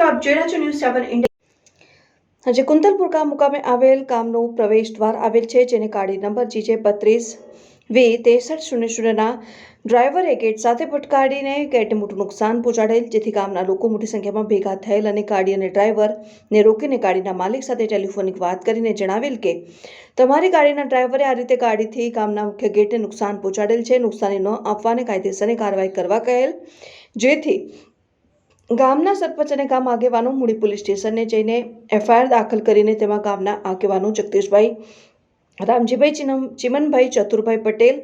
મિત્રો આપ જોઈ રહ્યા છો ન્યૂઝ સેવન ઇન્ડિયા આજે કુંતલપુર ગામ મુકામે આવેલ ગામનું પ્રવેશ દ્વાર આવેલ છે, જેને ગાડી નંબર જીજે બત્રીસ વી તેસઠ શૂન્ય શૂન્યના ડ્રાઈવરે ગેટ સાથે ભટકાડીને ગેટને મોટું નુકસાન પહોંચાડેલ, જેથી ગામના લોકો મોટી સંખ્યામાં ભેગા થયેલ અને ગાડી અને ડ્રાઈવરને રોકીને ગાડીના માલિક સાથે ટેલિફોનિક વાત કરીને જણાવેલ કે, તમારી ગાડીના ડ્રાઈવરે આ રીતે ગાડીથી ગામના મુખ્ય ગેટને નુકસાન પહોંચાડેલ છે. નુકસાની ન આપવાને કાયદેસરની કાર્યવાહી કરવા કહેલ, જેથી ગામના સરપંચ અને ગામ આગેવાનો મૂડી પોલીસ સ્ટેશનને જઈને એફઆઈઆર દાખલ કરીને તેમાં ગામના આગેવાનો જગદીશભાઈ, રામજીભાઈ ચિનમ, ચિમનભાઈ ચતુરભાઈ પટેલ,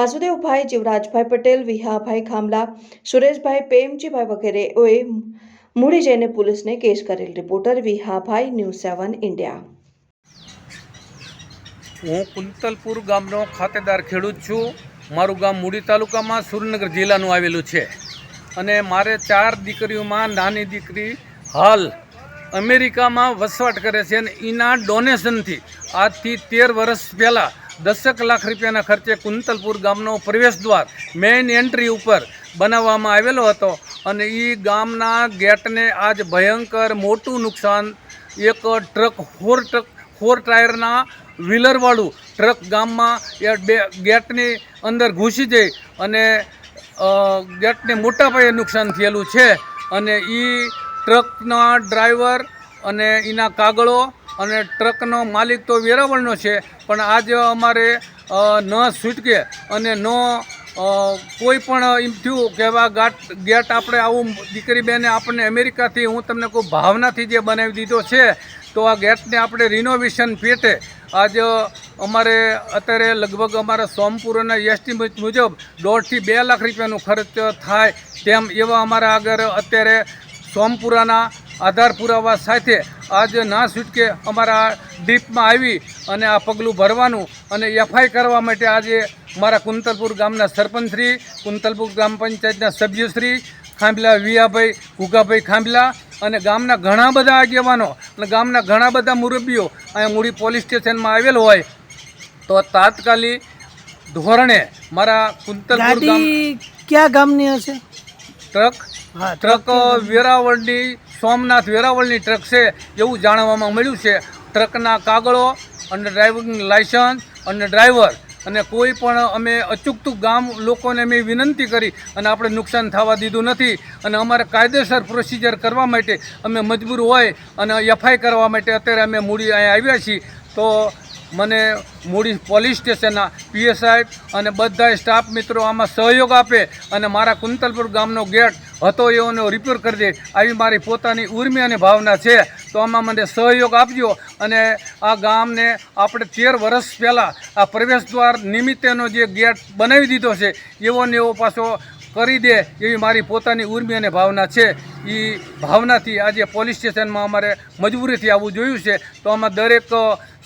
વાસુદેવભાઈ જીવરાજભાઈ પટેલ, વિહાભાઈ ખામલા, સુરેશભાઈ પ્રેમજીભાઈ વગેરેઓએ મૂડી જઈને પોલીસને કેસ કરેલ reporter Vihabhai news seven India. હું કુંતલપુર ગામનો ખાતેદાર ખેડૂત છું. મારું ગામ મૂડી તાલુકામાં સુરેન્દ્રનગર જિલ્લાનું આવેલું છે. અને મારે ચાર દીકરીઓમાં નાની દીકરી હાલ અમેરિકામાં વસવાટ કરે છે અને એના ડોનેશનથી આજથી તેર વર્ષ પહેલાં દસેક લાખ રૂપિયાના ખર્ચે કુંતલપુર ગામનો પ્રવેશ દ્વાર મેઇન એન્ટ્રી ઉપર બનાવવામાં આવેલો હતો અને એ ગામના ગેટને આજ ભયંકર મોટું નુકસાન, એક ટ્રક ફોર ટ્રક ફોર ટાયરના વ્હીલરવાળું ટ્રક ગામમાં એ બે ગેટની અંદર ઘૂસી જઈ અને ગેટને મોટા પાયે નુકસાન થયેલું છે અને એ ટ્રકના ડ્રાઈવર અને એના કાગળો અને ટ્રકનો માલિક તો વેરાવળનો છે, પણ આજે અમારે ન છૂટકે અને ન કોઈ પણ એમ થયું કે આ ગાટ ગેટ આપણે આવું દીકરી બેને આપણને અમેરિકાથી, હું તમને કોઈ ભાવનાથી જે બનાવી દીધો છે, તો આ ગેટને આપણે રિનોવેશન પેટે આજ અમારે અત્યારે લગભગ અમારા સોમપુરના એસ્ટિમેટ મુજબ દોઢથી બે લાખ રૂપિયાનો ખર્ચ થાય તેમ એવા અમારા આગળ અત્યારે સોમપુરાના આધાર પુરાવા સાથે આજ ના છૂટકે અમારા ડીપમાં આવી અને આ પગલું ભરવાનું અને એફઆઈ કરવા માટે આજે મારા કુંતલપુર ગામના સરપંચશ્રી કુંતલપુર ગ્રામ પંચાયતના સભ્યશ્રી ખાંભલા વિયાભાઈ ગુગાભાઈ ખાંભલા અને ગામના ઘણા બધા આગેવાનો અને ગામના ઘણા બધા મુરબ્બીઓ અહીંયા મૂડી પોલીસ સ્ટેશનમાં આવેલ હોય તો તાત્કાલિક ધોરણે મારા કુંતલપુર ગામ ક્યાં ગામની હશે? ટ્રક હા ટ્રક વેરાવળની સોમનાથ વેરાવળની ટ્રક છે એવું જાણવામાં મળ્યું છે. ટ્રકના કાગળો અને ડ્રાઇવિંગ લાયસન્સ અને ડ્રાઈવર અને કોઈ પણ અમે અચૂકતું ગામ લોકોને અમે વિનંતી કરી અને આપણે નુકસાન થવા દીધું નથી. અને અમારે કાયદેસર પ્રોસિજર કરવા માટે અમે મજબૂર હોય અને એફઆઈ કરવા માટે અત્યારે અમે મૂડી અહીંયા આવ્યા છીએ. તો મને મૂડી પોલીસ સ્ટેશનના પીએસઆઈ અને બધા સ્ટાફ મિત્રો આમાં સહયોગ આપે અને મારા કુંતલપુર ગામનો ગેટ હતો એઓને રિપેર કરી દે આવી મારી પોતાની ઉર્મી અને ભાવના છે, તો આમાં મને સહયોગ આપજો. અને આ ગામને આપણે તેર વર્ષ પહેલાં આ પ્રવેશ દ્વાર નિમિત્તેનો જે ગેટ બનાવી દીધો છે, એવો ને એવો પાછો કરી દે એવી મારી પોતાની ઉર્મી અને ભાવના છે. એ ભાવનાથી આજે પોલીસ સ્ટેશનમાં અમારે મજબૂરીથી આવવું જોયું છે, તો આમાં દરેક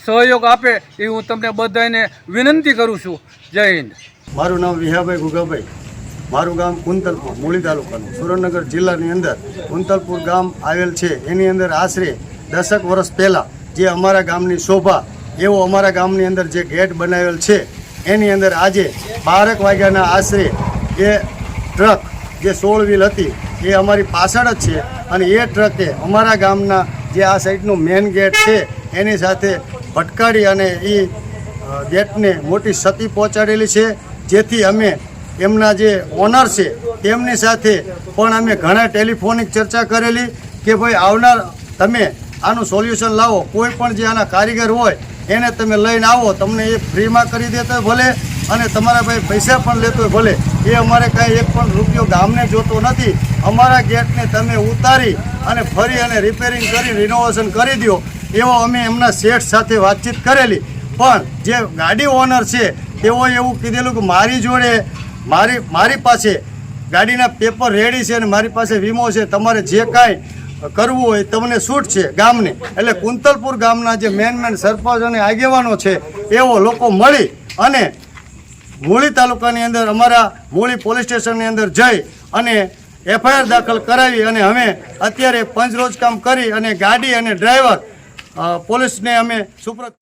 સહયોગ આપે એ હું તમને બધાને વિનંતી કરું છું. જય હિન્દ. મારું નામ વિહાભાઈ ગુગાભાઈ. મારું ગામ કુંતલપુર, મૂળી તાલુકાનું. સુરેન્દ્રનગર જિલ્લાની અંદર કુંતલપુર ગામ આવેલ છે. એની અંદર આશરે દસક વર્ષ પહેલાં જે અમારા ગામની શોભા, એવો અમારા ગામની અંદર જે ગેટ બનાવેલ છે, એની અંદર આજે બારક વાગ્યાના આશરે એ ટ્રક, જે સોળ વ્હીલ હતી, એ અમારી પાછળ જ છે. અને એ ટ્રકે અમારા ગામના જે આ સાઈડનું મેન ગેટ છે, એની સાથે ભટકાડી અને એ ગેટને મોટી ક્ષતિ પહોંચાડેલી છે. જેથી અમે એમના જે ઓનર છે, તેમની સાથે પણ અમે ઘણા ટેલિફોનિક ચર્ચા કરેલી કે ભાઈ આવનાર તમે આનું સોલ્યુશન લાવો, કોઈ પણ જે આના કારીગર હોય, એને તમે લઈને આવો, તમને એ ફ્રીમાં કરી દેતો ભલે અને તમારા ભાઈ પૈસા પણ લેતો ભલે. એ અમારે કાંઈ એક પણ રૂપિયો ગામને જોતો નથી. અમારા ગેટને તમે ઉતારી અને ફરી અને રિપેરિંગ કરી રિનોવેશન કરી દો, એવો અમે એમના શેઠ સાથે વાતચીત કરેલી. પણ જે ગાડી ઓનર છે, તેઓએ એવું કીધેલું કે મારી જોડે મારી મારી પાસે ગાડીના પેપર રેડી છે અને મારી પાસે વીમો છે. તમારે જે કાંઈ કરવું હોય તમને છૂટ છે ગામને. એટલે કુંતલપુર ગામના જે મેન મેન સરપંચ અને આગેવાનો છે, એવો લોકો મળી અને મૂળી તાલુકાની અંદર અમારા મૂળી પોલીસ સ્ટેશનની અંદર જઈ અને એફઆઈઆર દાખલ કરાવી અને અમે અત્યારે પંચ રોજ કામ કરી અને ગાડી અને ડ્રાઈવર પોલીસને અમે સુપ્રત